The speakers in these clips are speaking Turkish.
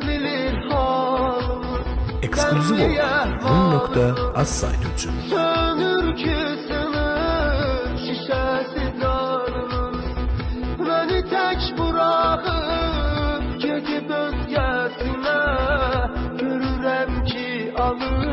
Bilir halımı Ekskluziv Ben olarak saytı. Sönür ki sınır şişesi canımın Beni tek bırakıp gidip özgesine Görürüm ki alır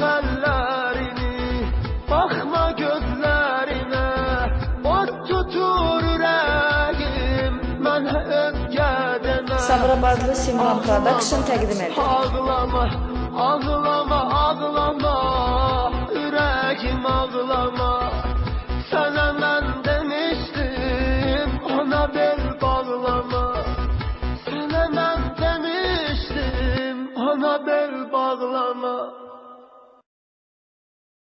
hallerini Bakma gözlerime Bot tutur yüreğim Ben öfke demem. Sabırabadlı Simran Production təqdim edir Ağlama, ağlama, ağlama Yüreğim ağlama. Sana ben demiştim Ona bel bağlama. Sana ben demiştim Ona bel bağlama.